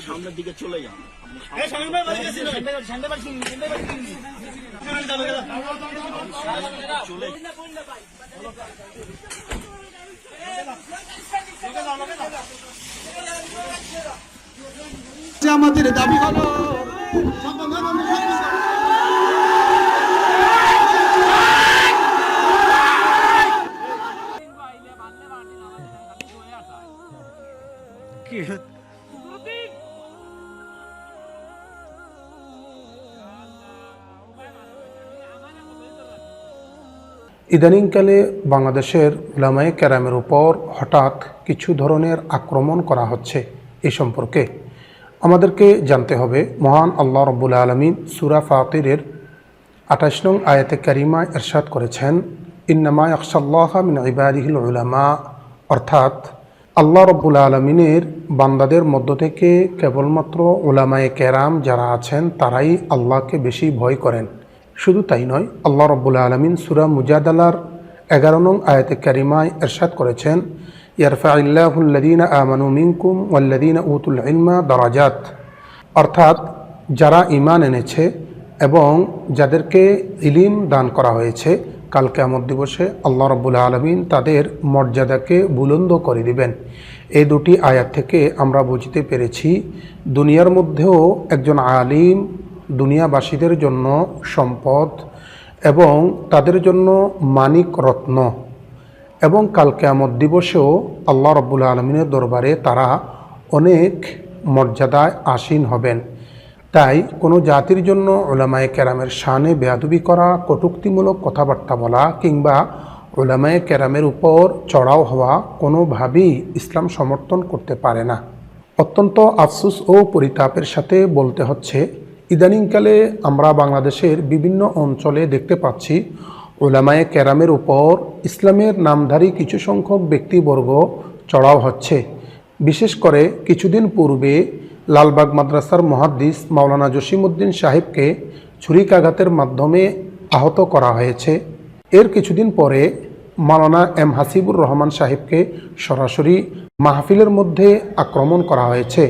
সামনের দিকে চলে যান। চলে আমাদের দাবি হলো ইদানিংকালে বাংলাদেশের উলামায়ে ক্যারামের উপর হঠাৎ কিছু ধরনের আক্রমণ করা হচ্ছে এ সম্পর্কে। আমাদেরকে জানতে হবে, মহান আল্লাহ রব্বুল আলমিন সুরা ফাতিরের আঠাশ নং আয়াতে কারিমা এরশাদ করেছেন, ইন্নামা আকসাল্লাহ মিন ইবাদিহিল উলামা অর্থাৎ আল্লাহ রব্বুল আলমিনের বান্দাদের মধ্য থেকে কেবলমাত্র ওলামায়ে কেরাম যারা আছেন, তারাই আল্লাহকে বেশি ভয় করেন। শুধু তাই নয়, আল্লাহ রব্বুল আলমিন সুরা মুজাদালার এগারো নং আয়াতে কারিমায় এরশাদ করেছেন ইয়ারফাইল্লাহুল্লাদিন আমানু মিনকুম ওয়াল্লাদিন উতুল ইলমা দরাজাত। অর্থাৎ যারা ইমান এনেছে এবং যাদেরকে ইলিম দান করা হয়েছে, কাল কেমত দিবসে আল্লাহ রব্বুল আলমিন তাদের মর্যাদাকে বুলন্দ করে দিবেন। এই দুটি আয়াত থেকে আমরা বুঝতে পেরেছি, দুনিয়ার মধ্যেও একজন আলিম দুনিয়াবাসীদের জন্য সম্পদ এবং তাদের জন্য মানিক রত্ন। এবং কাল কেয়ামত দিবসেও আল্লাহ রব্বুল আলমিনের দরবারে তারা অনেক মর্যাদায় আসীন হবেন। তাই কোনো জাতির জন্য ওলামায়ে কেরামের শানে বেয়াদবি করা, কটুক্তিমূলক কথাবার্তা বলা কিংবা ওলামায়ে কেরামের উপর চড়াও হওয়া কোনোভাবেই ইসলাম সমর্থন করতে পারে না। অত্যন্ত আফসুস ও পরিতাপের সাথে বলতে হচ্ছে ইদানিংকালে আমরা বাংলাদেশের বিভিন্ন অঞ্চলে দেখতে পাচ্ছি ওলামায়ে ক্যারামের উপর ইসলামের নামধারী কিছু সংখ্যক ব্যক্তিবর্গ চড়াও হচ্ছে। বিশেষ করে কিছুদিন পূর্বে লালবাগ মাদ্রাসার মহাদ্দিস মাওলানা জসিমউদ্দিন সাহেবকে ছুরিকাঘাতের মাধ্যমে আহত করা হয়েছে। এর কিছুদিন পরে মাওলানা এম হাসিবুর রহমান সাহেবকে সরাসরি মাহফিলের মধ্যে আক্রমণ করা হয়েছে।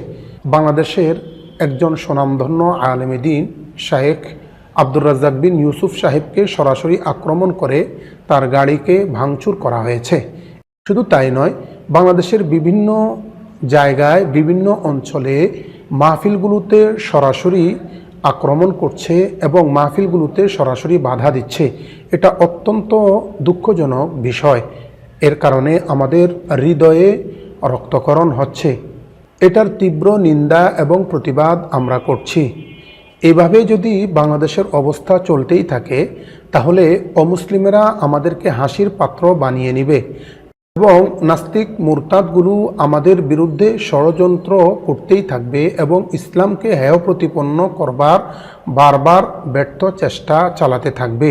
বাংলাদেশের একজন সুনামধন্য আলেমে দিন শাহেখ আব্দুর রাজ্জাক বিন ইউসুফ সাহেবকে সরাসরি আক্রমণ করে তার গাড়িকে ভাঙচুর করা হয়েছে। শুধু তাই নয়, বাংলাদেশের বিভিন্ন জায়গায়, বিভিন্ন অঞ্চলে মাহফিলগুলোতে সরাসরি আক্রমণ করছে এবং মাহফিলগুলোতে সরাসরি বাধা দিচ্ছে। এটা অত্যন্ত দুঃখজনক বিষয়। এর কারণে আমাদের হৃদয়ে রক্তকরণ হচ্ছে। এটার তীব্র নিন্দা এবং প্রতিবাদ আমরা করছি। এভাবে যদি বাংলাদেশের অবস্থা চলতেই থাকে, তাহলে অমুসলিমেরা আমাদেরকে হাসির পাত্র বানিয়ে নিবে এবং নাস্তিক মুরতাদগুলো আমাদের বিরুদ্ধে ষড়যন্ত্র করতেই থাকবে এবং ইসলামকে হেয় প্রতিপন্ন করবার বারবার ব্যর্থ চেষ্টা চালাতে থাকবে।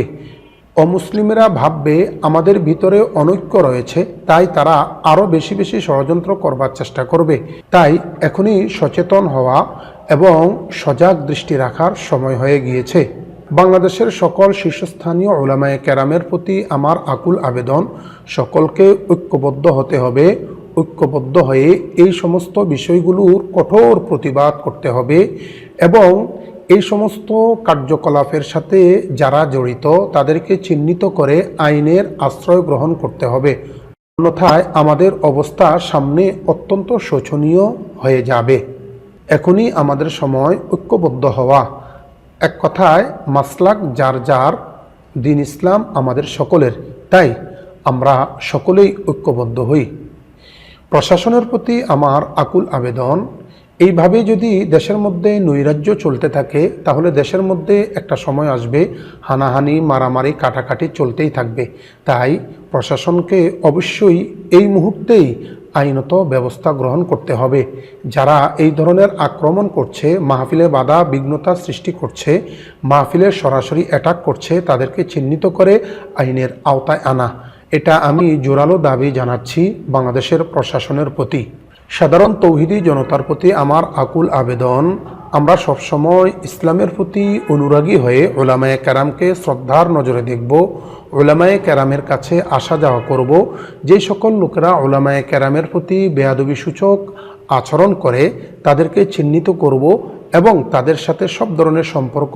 অমুসলিমেরা ভাববে আমাদের ভিতরে অনৈক্য রয়েছে, তাই তারা আরও বেশি বেশি ষড়যন্ত্র করবার চেষ্টা করবে। তাই এখনই সচেতন হওয়া এবং সজাগ দৃষ্টি রাখার সময় হয়ে গিয়েছে। বাংলাদেশের সকল শীর্ষস্থানীয় ওলামায় ক্যারামের প্রতি আমার আকুল আবেদন, সকলকে ঐক্যবদ্ধ হতে হবে, ঐক্যবদ্ধ হয়ে এই সমস্ত বিষয়গুলোর কঠোর প্রতিবাদ করতে হবে এবং এই সমস্ত কার্যকলাপের সাথে যারা জড়িত, তাদেরকে চিহ্নিত করে আইনের আশ্রয় গ্রহণ করতে হবে। অন্যথায় আমাদের অবস্থা সামনে অত্যন্ত শোচনীয় হয়ে যাবে। এখনই আমাদের সময় ঐক্যবদ্ধ হওয়া। এক কথায়, মাসলাক যার যার, দিন ইসলাম আমাদের সকলের। তাই আমরা সকলেই ঐক্যবদ্ধ হই। প্রশাসনের প্রতি আমার আকুল আবেদন। এইভাবে যদি দেশের মধ্যে নৈরাজ্য চলতে থাকে, তাহলে দেশের মধ্যে একটা সময় আসবে, হানাহানি, মারামারি, কাটাকাটি চলতেই থাকবে। তাই প্রশাসনকে অবশ্যই এই মুহূর্তেই আইনত ব্যবস্থা গ্রহণ করতে হবে। যারা এই ধরনের আক্রমণ করছে, মাহফিলে বাধা, বিঘ্নতা সৃষ্টি করছে মাহফিলের সরাসরি অ্যাটাক করছে, তাদেরকে চিহ্নিত করে আইনের আওতায় আনা। এটা আমি জোরালো দাবি জানাচ্ছি বাংলাদেশের প্রশাসনের প্রতি। সাধারণ তৌহিদি জনতার প্রতি আমার আকুল আবেদন, আমরা সবসময় ইসলামের প্রতি অনুরাগী হয়ে ওলামায়ে ক্যারামকে শ্রদ্ধার নজরে দেখব, ওলামায়ে ক্যারামের কাছে আসা যাওয়া করব, যে সকল লোকেরা ওলামায়ে ক্যারামের প্রতি বেয়াদবি সূচক আচরণ করে তাদেরকে চিহ্নিত করব এবং তাদের সাথে সব ধরনের সম্পর্ক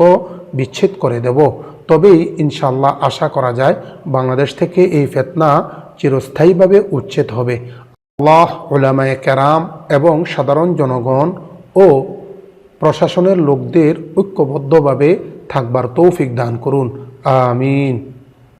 বিচ্ছেদ করে দেব। তবেই ইনশাল্লাহ আশা করা যায় বাংলাদেশ থেকে এই ফেতনা চিরস্থায়ীভাবে উচ্ছেদ হবে। আল্লাহ ওলামায় কেরাম এবং সাধারণ জনগণ ও প্রশাসনের লোকদের ঐক্যবদ্ধভাবে থাকবার তৌফিক দান করুন। আমিন।